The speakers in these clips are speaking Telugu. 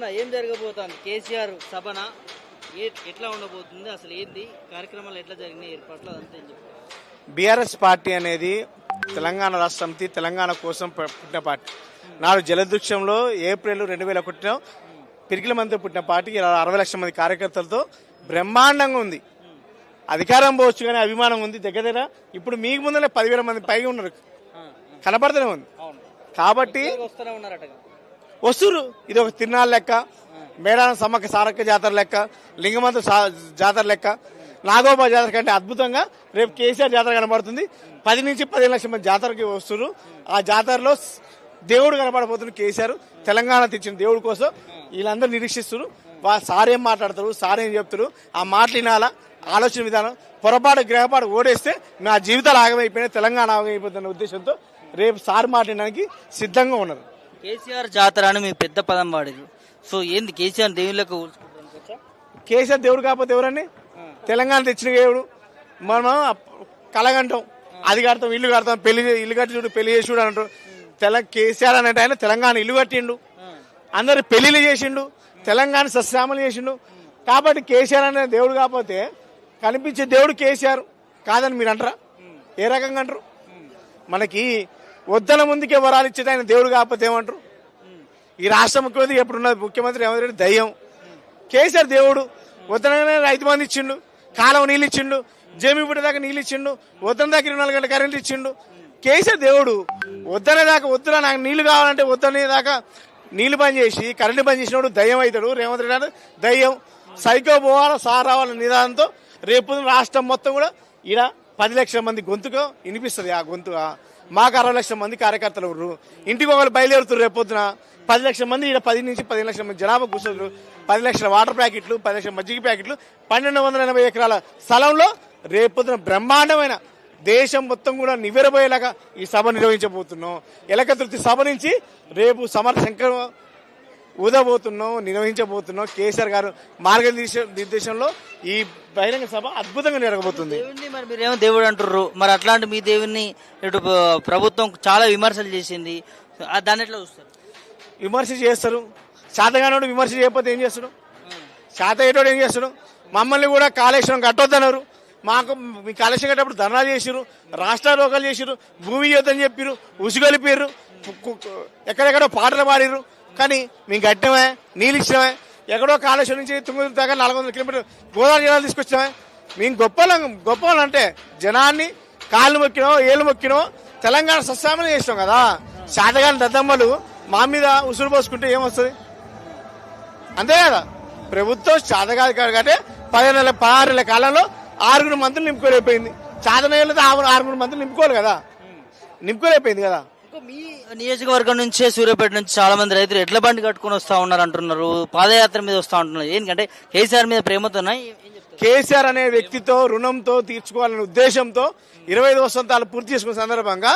చెప్పన్న ఏం జరగబోతోంది? కేసీఆర్ సభన ఏ ఎట్లా ఉండబోతుంది? అసలు ఏంది? కార్యక్రమాలు ఎట్లా జరిగినాయి? ఏర్పాట్లు అదంతా ఏం బీఆర్ఎస్ పార్టీ అనేది తెలంగాణ రాష్ట్ర సమితి తెలంగాణ కోసం పుట్టిన పార్టీ. నాడు జలదృశ్యంలో ఏప్రిల్ రెండు వేల ఒకటిలో పిరికిల మంది పుట్టిన పార్టీ అరవై లక్షల మంది కార్యకర్తలతో బ్రహ్మాండంగా ఉంది. అధికారం పోవచ్చు కానీ అభిమానం ఉంది. దగ్గర దగ్గర ఇప్పుడు మీకు ముందరే పదివేల మంది పైగా ఉన్నారు. కనపడుతూనే ఉంది. కాబట్టి వస్తురు ఇది ఒక తిరునాళ్ళ లెక్క మేడారం సమ్మక్క సారక్క జాతర లెక్క లింగమంత జాతర లెక్క. నాగోబా జాతర కంటే అద్భుతంగా రేపు కేసీఆర్ జాతర కనబడుతుంది. పది నుంచి పదిహేను లక్షల మంది జాతరకి వస్తున్నారు. ఆ జాతరలో దేవుడు కనబడబోతున్న కేసీఆర్. తెలంగాణ తెచ్చిన దేవుడి కోసం వీళ్ళందరూ నిరీక్షిస్తున్నారు. వాళ్ళు సారేం మాట్లాడతారు సారేం చెప్తారు ఆ మాటలు వినాలా? ఆలోచన విధానం. పొరపాటు గ్రహపాటు ఓడేస్తే నా జీవితాలు ఆగమైపోయినాయి తెలంగాణ ఆగమైపోతున్న ఉద్దేశంతో రేపు సార్ మాట్లాడడానికి సిద్ధంగా ఉన్నారు. కేసీఆర్ జాతర అని మీ పెద్ద పదం వాడారు. సో ఏంది కేసీఆర్ దేవుళ్ళకు కేసీఆర్ దేవుడు కాకపోతే ఎవరండి? తెలంగాణ తెచ్చిన దేవుడు. మనం కలగంటాం. అది కడతాం ఇల్లు కడతాం పెళ్ళి ఇల్లు కట్టి చూడు పెళ్ళి చేసి చూడు అంటారు. తెల కేసీఆర్ అనే ఆయన తెలంగాణ ఇల్లు కట్టిండు. అందరు పెళ్ళిళ్ళు చేసిండు తెలంగాణ సస్యామలు చేసిండు. కాబట్టి కేసీఆర్ అనే దేవుడు కాకపోతే కనిపించే దేవుడు కేసీఆర్. కాదని మీరు అంటారా? ఏ రకంగా అంటారు? మనకి వద్దల ముందుకే వరాలు ఇచ్చేది ఆయన దేవుడు కాకపోతే ఏమంటారు? ఈ రాష్ట్ర ముఖ్యమంత్రి ఎప్పుడున్న ముఖ్యమంత్రి రేవంత్ రెడ్డి దయ్యం. కేసీఆర్ దేవుడు. వద్దనగానే రైతు బంధు ఇచ్చిండు. కాలం నీళ్ళు ఇచ్చిండు. జమి పుట్టే దాకా నీళ్ళు ఇచ్చిండు. వద్దన దాకా ఇరవై నాలుగు గంటల కరెంట్ ఇచ్చిండు. కేసీఆర్ దేవుడు. వద్దనే దాకా వద్దురా నాకు నీళ్ళు కావాలంటే వద్దనే దాకా నీళ్ళు బంద్ చేసి కరెంటు బంద్ చేసినప్పుడు దయ్యం అవుతాడు. రేవంత్ రెడ్డి దయ్యం. సైకో పోవాల సార్ రావాల నిదానంతో రేపు రాష్ట్రం మొత్తం కూడా ఈడ పది లక్షల మంది గొంతుకు వినిపిస్తుంది ఆ గొంతు మాకు అరవై లక్షల మంది కార్యకర్తలు ఉన్నారు ఇంటికి ఒకరు బయలుదేరుతారు రేపు పొద్దున. పది లక్షల మంది ఇక్కడ పది నుంచి పదిహేను లక్షల మంది జనాభా కూర్చోరు పది లక్షల వాటర్ ప్యాకెట్లు పది లక్షల మజ్జిగ ప్యాకెట్లు పన్నెండు వందల ఎనభై ఎకరాల స్థలంలో రేపు పొద్దున బ్రహ్మాండమైన దేశం మొత్తం కూడా నివ్వెరబోయేలాగా ఈ సభ నిర్వహించబోతున్నాం. ఎలక తృప్తి సభ నుంచి రేపు సమర శంకర ఊదబోతున్నాం నిర్వహించబోతున్నాం కేసీఆర్ గారు మార్గనిర్దేశ నిర్దేశంలో ఈ బహిరంగ సభ అద్భుతంగా జరగబోతుంది. దేవుణ్ణి మరి మీరేమో దేవుడు అంటుర్రు. మరి అట్లాంటి మీ దేవుణ్ణి ఇటు ప్రభుత్వం చాలా విమర్శలు చేసింది. ఆ దాన్ని ఎట్లా చూస్తారు? విమర్శ చేస్తారు. శాతగానోడు విమర్శ చేయకపోతే ఏం చేస్తాడు? శాత అయ్యేటోడు ఏం చేస్తాడు? మమ్మల్ని కూడా కాళేశ్వరం కట్టొద్దన్నారు. మాకు మీ కాళేశ్వరం కట్టేటప్పుడు ధర్నాలు చేసిరు రాష్ట్ర రోగాలు చేసిరు భూమి యుద్ధం చెప్పిరు ఉసుగొలిపారు ఎక్కడెక్కడో పాటలు పాడిరు కానీ మేము కట్టామే నీళ్ళు ఇచ్చినామే ఎక్కడో కాళేశ్వరం నుంచి తుంగతుర్తి దాకా నాలుగు వందల కిలోమీటర్ గోదావరి జిల్లాలు తీసుకొచ్చామే. మేము గొప్పలం గొప్పలం అంటే జనాన్ని కాళ్ళు మొక్కినో ఏళ్ళు మొక్కినో తెలంగాణ సస్యామని చేసినాం కదా. శాతగాని దద్దమ్మలు మా మీద ఉసురు పోసుకుంటే ఏమొస్తుంది? అంతే కదా. ప్రభుత్వం చాతకాదు కాబట్టి పదిహేను నెలల పదహారు నెలల కాలంలో ఆరుగురు మంత్రులు నింపుకోలేకపోయింది. చాతనేళ్ళతో ఆరుగురు మంత్రులు నింపుకోవాలి కదా. నింపుకోలేకపోయింది కదా. మీ నియోజకవర్గం నుంచే సూర్యాపేట నుంచి చాలా మంది రైతులు ఎడ్ల బండి కట్టుకొని వస్తా ఉన్నారు అంటున్నారు. పాదయాత్ర మీద వస్తా ఉంటున్నారు. ఏంటంటే కేసీఆర్ మీద ప్రేమతోనాయి కేసీఆర్ అనే వ్యక్తితో రుణంతో తీర్చుకోవాలనే ఉద్దేశంతో ఇరవై ఐదు వసంతాలు పూర్తి చేసుకున్న సందర్భంగా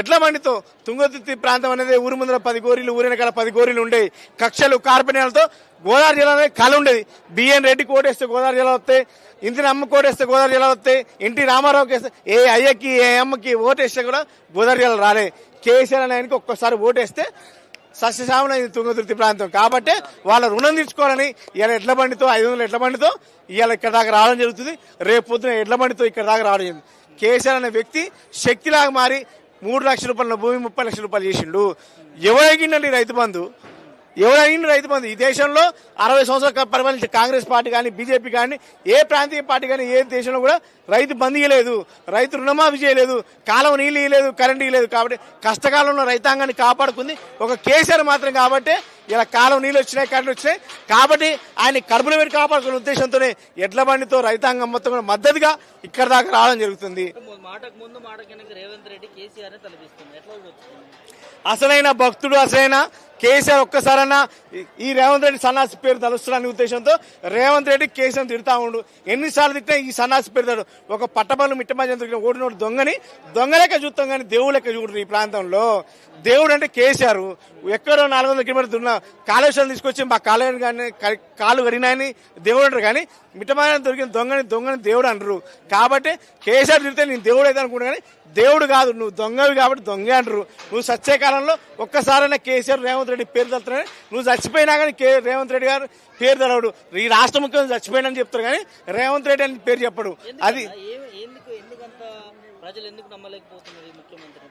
ఎడ్ల బండితో తుంగతుర్తి ప్రాంతం అనేది ఊరు ముందర పది గోరీలు ఊరిన కాడ పది గోరీలు ఉండేవి. కక్షలు కార్పణ్యాలతో గోదావరి జిల్లాలో కళ ఉండేది. బిఎన్ రెడ్డి కోటేస్తే గోదావరి జిల్లా వస్తాయి ఇంటిని అమ్మ కోటేస్తే గోదావరి జిల్లా వస్తాయి ఎన్టీ రామారావుకి ఏ అయ్యకి ఏ అమ్మకి ఓటేస్తే కూడా గోదావరి జిల్లా రాలే. కేసీఆర్ అనే ఆయనకి ఒక్కసారి ఓటేస్తే సస్యశ్యామలైంది తుంగతుర్తి ప్రాంతం. కాబట్టి వాళ్ళ రుణం తీర్చుకోవాలని ఇవాళ ఎడ్ల బండితో ఐదు వందల ఎడ్ల బండితో ఇవాళ ఇక్కడ దాకా రావడం జరుగుతుంది. రేపు పొద్దున ఎడ్ల బండితో ఇక్కడ దాకా రావడం జరుగుతుంది. కేసీఆర్ అనే వ్యక్తి శక్తిలాగా మారి మూడు లక్షల రూపాయల భూమి ముప్పై లక్షల రూపాయలు చేసిండు. ఎవరైందండి రైతు బంధు? ఎవరైంది రైతు బంధు ఈ దేశంలో అరవై సంవత్సరాల పరిపాలించిన కాంగ్రెస్ పార్టీ కానీ బీజేపీ కానీ ఏ ప్రాంతీయ పార్టీ కానీ ఏ దేశంలో కూడా రైతు బంద్ ఇయ్యలేదు. రైతు రుణమాఫీ చేయలేదు. కాలం నీళ్ళు ఇవ్వలేదు కరెంట్ ఇవ్వలేదు కాబట్టి కష్టకాలంలో రైతాంగాన్ని కాపాడుకుంది ఒక కేసీఆర్ మాత్రం కాబట్టి ఇలా కాలం నీళ్ళు వచ్చినాయి కరెంట్ వచ్చినాయి. కాబట్టి ఆయన కడుపులో పెట్టి కాపాడుకునే ఉద్దేశంతోనే ఎడ్ల బండితో రైతాంగం మొత్తం కూడా మద్దతుగా ఇక్కడ దాకా రావడం జరుగుతుంది. ముందు అసలైన భక్తుడు అసలైన కేసీఆర్ ఒక్కసారన్నా ఈ- రేవంత్ రెడ్డి సన్నాసి పేరు తలుస్తాడనే ఉద్దేశంతో రేవంత్ రెడ్డి కేసీఆర్ తిడతా ఉండు. ఎన్నిసార్లు తిట్టినా ఈ సన్నాసి పేరు తడు. ఒక పట్టబలు మిట్టమధ్యం తిరిగిన ఓడినోడు దొంగని దొంగ లెక్క చూస్తాం కానీ దేవుడు లెక్క చూడరు ఈ ప్రాంతంలో. దేవుడు అంటే కేసీఆర్. ఎక్కడో నాలుగు వందల కిలోమీటర్లు ఉన్న కాళేశ్వరం తీసుకొచ్చి మా కాలేజీ కానీ కాలు కడిగినాయని దేవుడు అంటారు. కానీ మిట్టమధ్యం దొరికిన దొంగని దొంగని దేవుడు అంటారు. కాబట్టి కేసీఆర్ తిడితే నేను దేవుడు అయితే అనుకుంటా కానీ దేవుడు కాదు నువ్వు దొంగవి కాబట్టి దొంగ అంటారు. నువ్వు సచ్చే కాలంలో ఒక్కసారైనా కేసీఆర్ రేవంత్ రెడ్డి పేరు తలుతున్నాయి నువ్వు చచ్చిపోయినా కానీ కే రేవంత్ రెడ్డి గారు పేరు తెలవడు. ఈ రాష్ట్ర ముఖ్యమంత్రి చచ్చిపోయినని చెప్తారు కానీ రేవంత్ రెడ్డి అని పేరు చెప్పడు. అది ప్రజలు ఎందుకు నమ్మలేకపోతున్నారు ముఖ్యమంత్రి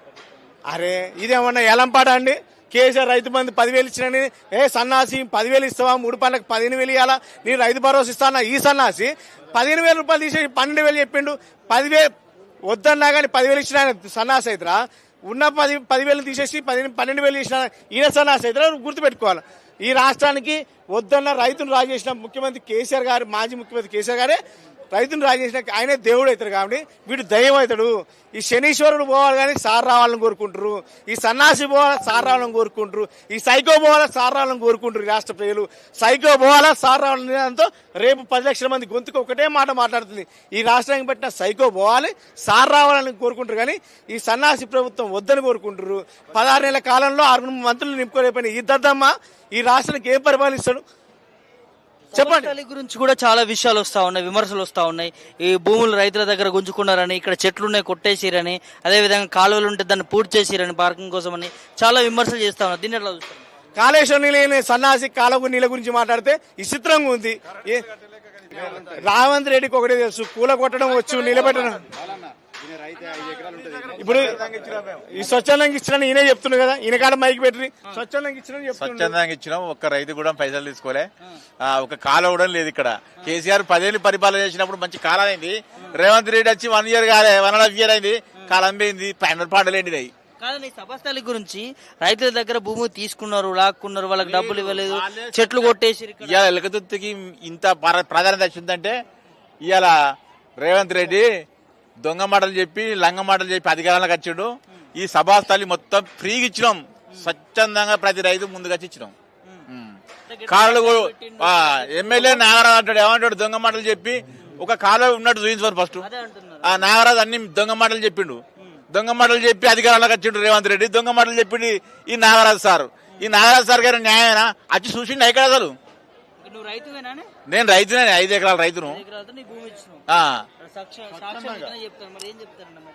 అరే ఇదేమన్నా ఎలంపాట అండి? కేసీఆర్ రైతు బంధు పదివేలు ఇచ్చినని ఏ సన్నాసి పదివేలు ఇస్తావా? మూడు పండ్లకు పదిహేను వేలు ఇవ్వాలా నేను రైతు భరోసా ఇస్తానా ఈ సన్నాసి పదిహేను వేల రూపాయలు తీసేసి పన్నెండు వేలు చెప్పిండు. పదివేలు వద్దన్నా కానీ పదివేలు ఇచ్చిన సన్నాసి అవుతురా ఉన్న పది పదివేలు తీసేసి పదిహేను పన్నెండు వేలు ఇచ్చిన ఈయన సన్నాసి అవుతురా గుర్తుపెట్టుకోవాలి. ఈ రాష్ట్రానికి వద్దన్న రైతును రాజేసిన ముఖ్యమంత్రి కేసీఆర్ గారు మాజీ ముఖ్యమంత్రి కేసీఆర్ గారే రైతును రాజేసిన ఆయనే దేవుడు అవుతాడు కాబట్టి వీడు దయ్యం అవుతాడు. ఈ శనీశ్వరుడు పోవాలి కానీ సార్ రావాలని కోరుకుంటారు ఈ సన్నాసి పోవాలా సార్ రావాలని కోరుకుంటారు ఈ సైకో పోవాలా సార్ రావాలని కోరుకుంటారు రాష్ట్ర ప్రజలు. సైకో పోవాలా సార్ రావాలని దాంతో రేపు పది లక్షల మంది గొంతుకు ఒకటే మాట మాట్లాడుతుంది. ఈ రాష్ట్రానికి పెట్టిన సైకో పోవాలి సార్ రావాలని కోరుకుంటారు కానీ ఈ సన్నాసి ప్రభుత్వం వద్దని కోరుకుంటారు పదహారు నెలల కాలంలో ఆరు మంత్రులు నింపుకోలేకపోయిన ఈ దద్దమ్మ ఈ రాష్ట్రానికి ఏం పరిపాలిస్తాడు? చెప్పండి. గురించి కూడా చాలా విషయాలు వస్తా ఉన్నాయి విమర్శలు వస్తా ఉన్నాయి. ఈ భూములు రైతుల దగ్గర గుంజుకున్నారని ఇక్కడ చెట్లు ఉన్నాయి కొట్టేసిరని అదే విధంగా కాలువలు ఉంటే దాన్ని పూర్తి చేసిరని పార్కింగ్ కోసం అని చాలా విమర్శలు చేస్తా ఉన్నారు. దీన్ని ఎట్లా చూస్తారు? కాళేశ్వరం నీళ్ళ సన్నాసి కాలపు నీళ్ళ గురించి మాట్లాడితే విచిత్రంగా ఉంది. ఏ- రావంత్ రెడ్డికి ఒకటే తెలుసు కూల కొట్టడం వచ్చు నిలబెట్టడం. ఇప్పుడు ఈ స్వచ్ఛందంగా ఇచ్చిన ఈయనే చెప్తున్నాడు కదా ఈయన కాడ మైక్ పెట్టి. స్వచ్ఛందంగా ఇచ్చిన స్వచ్ఛందంగా ఇచ్చినాం ఒక్క రైతు కూడా పైసలు తీసుకోలే. ఆ, ఒక కాలం కూడా లేదు ఇక్కడ. కేసీఆర్ పదేళ్ళు పరిపాలన చేసినప్పుడు మంచి కాలం అయింది. రేవంత్ రెడ్డి వచ్చి వన్ ఇయర్ కాలే వన్ అండ్ హాఫ్ ఇయర్ అయింది. కాలం పోయింది పైన పాటలు ఏంటిది కాదండి సభస్థలి గురించి రైతుల దగ్గర భూమి తీసుకున్నారు లాక్కున్నారు వాళ్ళకి డబ్బులు ఇవ్వలేదు చెట్లు కొట్టేసి ఇవాళ ఎలకతుర్తికి ఇంత ప్ర- ప్రాధాన్యత వచ్చిందంటే ఇవాళ రేవంత్ రెడ్డి దొంగ మాటలు చెప్పి లంగ మాటలు చెప్పి అధికారంలోకి వచ్చిండు. ఈ సభాస్థలి మొత్తం ఫ్రీగా ఇచ్చినాం. స్వచ్ఛందంగా ప్రతి రైతు ముందుగా ఇచ్చినాం. కాళ్ళు ఎమ్మెల్యే నాగరాజు అంటాడు ఏమంటాడు దొంగ మాటలు చెప్పి ఒక కాలు ఉన్నట్టు చూపించారు ఫస్ట్ ఆ నాగరాజు అన్ని దొంగ మాటలు చెప్పిండు. దొంగ మాటలు చెప్పి అధికారంలోకి వచ్చిండు రేవంత్ రెడ్డి. దొంగ మాటలు చెప్పిండు ఈ నాగరాజు సార్. ఈ నాగరాజు సార్ గారి న్యాయమేనా? వచ్చి చూసిండు ఎక్కడ అసలు. నువ్వు రైతువేనా నేను రైతునే ఐదు ఎకరాల రైతును. నీ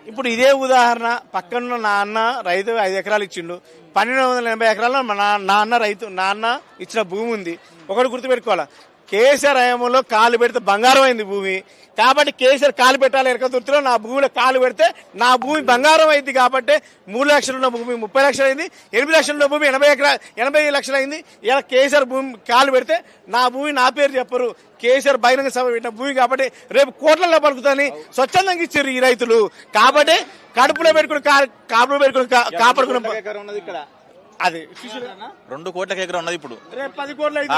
ఇప్పుడు ఇదే ఉదాహరణ పక్కన నాన్న రైతు ఐదు ఎకరాలు ఇచ్చిండు. పన్నెండు వందల ఎనభై ఎకరాల్లో మా నా- నాన్న రైతు నాన్న ఇచ్చిన భూమి ఉంది. ఒకటి గుర్తుపెట్టుకోవాలా? కేసీఆర్ హయాంలో కాలు పెడితే బంగారం అయింది భూమి. కాబట్టి కేసీఆర్ కాలు పెట్టాలి ఎరకతుర్తిలో నా భూమిలో కాలు పెడితే నా భూమి బంగారం అయింది కాబట్టి మూడు లక్షలు ఉన్న భూమి ముప్పై లక్షలు అయింది ఎనిమిది లక్షలు ఉన్న భూమి ఎనభై ఎకరా ఎనభై లక్షలు అయింది ఇలా కేసీఆర్ భూమి కాలు పెడితే నా భూమి నా పేరు చెప్పరు. కేసీఆర్ బహిరంగ సభ పెట్టిన భూమి కాబట్టి రేపు కోట్లలో పలుకుతాని స్వచ్ఛందంగా ఇచ్చారు ఈ రైతులు. కాబట్టి కడుపులో పెట్టుకుని కాపులో పెట్టుకుని కాపాడుకున్న అది. రెండు కోట్ల ఎకరం ఉన్నది ఇప్పుడు. రేపు పది కోట్లు అయితే.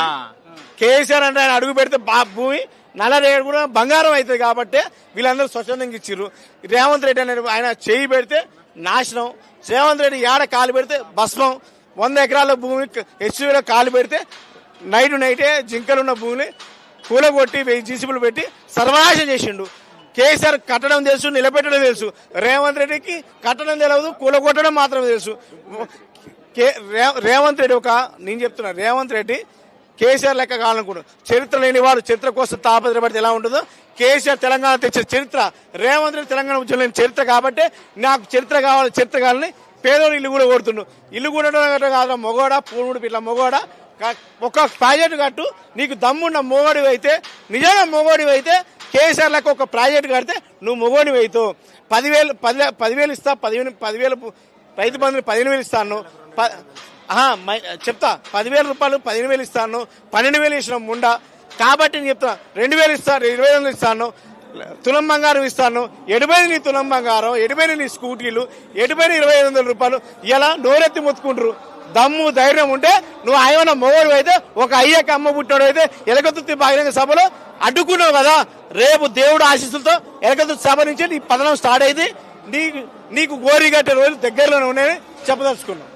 కేసీఆర్ అంటే ఆయన అడుగు పెడితే బా భూమి నల్ల రేటు కూడా బంగారం అవుతుంది కాబట్టి వీళ్ళందరూ స్వచ్ఛందంగా ఇచ్చిర్రు. రేవంత్ రెడ్డి అనే ఆయన చేయి పెడితే నాశనం. రేవంత్ రెడ్డి ఏడ కాలు పెడితే భస్మం. వంద ఎకరాల భూమి హెచ్వీలో కాలు పెడితే నైట్ నైటే జింకలున్న భూమిని కూలగొట్టి వెయ్యి జీసీబీలు పెట్టి సర్వనాశం చేసిండు. కేసీఆర్ కట్టడం తెలుసు నిలబెట్టడం తెలుసు. రేవంత్ రెడ్డికి కట్టడం తెలియదు కూలగొట్టడం మాత్రమే తెలుసు. కే- రేవంత్ రెడ్డి ఒక నేను చెప్తున్నా రేవంత్ రెడ్డి కేసీఆర్ లెక్క కావాలనుకుంటు చరిత్ర లేని వాడు చరిత్ర కోసం తాపత్రపడితే ఎలా ఉంటుందో? కేసీఆర్ తెలంగాణ తెచ్చిన చరిత్ర రేవంత్ రెడ్డి తెలంగాణ ఉద్యమం చరిత్ర కాబట్టి నాకు చరిత్ర కావాలి చరిత్ర కావాలని పేదోడు ఇల్లు కూడా కొడుతుండు ఇల్లు కూడా కాదు మొగోడా పూర్వుడు పిల్ల మొగోడా. ఒక ప్రాజెక్టు కట్టు నీకు దమ్మున్న మొగోడివి అయితే నిజంగా మొగోడివి అయితే కేసీఆర్ లెక్క ఒక ప్రాజెక్టు కడితే నువ్వు మొగోడివి అవుతావు పదివేలు పది పదివేలు ఇస్తా పదివేలు పదివేలు రైతు బంధువులు పదిహేను వేలు ఇస్తాను. చెప్తా. పదివేల రూపాయలు పదిహేను వేలు ఇస్తాను. పన్నెండు వేలు ఇచ్చిన ముండా. కాబట్టి నేను చెప్తా. రెండు వేలు ఇస్తాను ఇరవై వేలు ఇస్తాను. తులం బంగారం ఇస్తాను. ఎడిపోయిన నీ తులం బంగారం ఎడిపోయిన నీ స్కూటీలు ఎడిపోయిన ఇరవై ఐదు వందల రూపాయలు. ఇలా నోరెత్తి మొత్తుకుంటారు. దమ్ము ధైర్యం ఉంటే నువ్వు ఆయన మొగోడు అయితే ఒక అయ్యక అమ్మ పుట్టాడు అయితే ఎలకతుర్తి బహిరంగ సభలో అడ్డుకున్నావు కదా. రేపు దేవుడు ఆశీస్సులతో ఎలకతుర్తి సభ నుంచి నీ పతనం స్టార్ట్ అయింది. నీకు నీకు గోరిగట్టే రోజులు దగ్గరలోనే ఉన్నాయని చెప్పదలుచుకున్నావు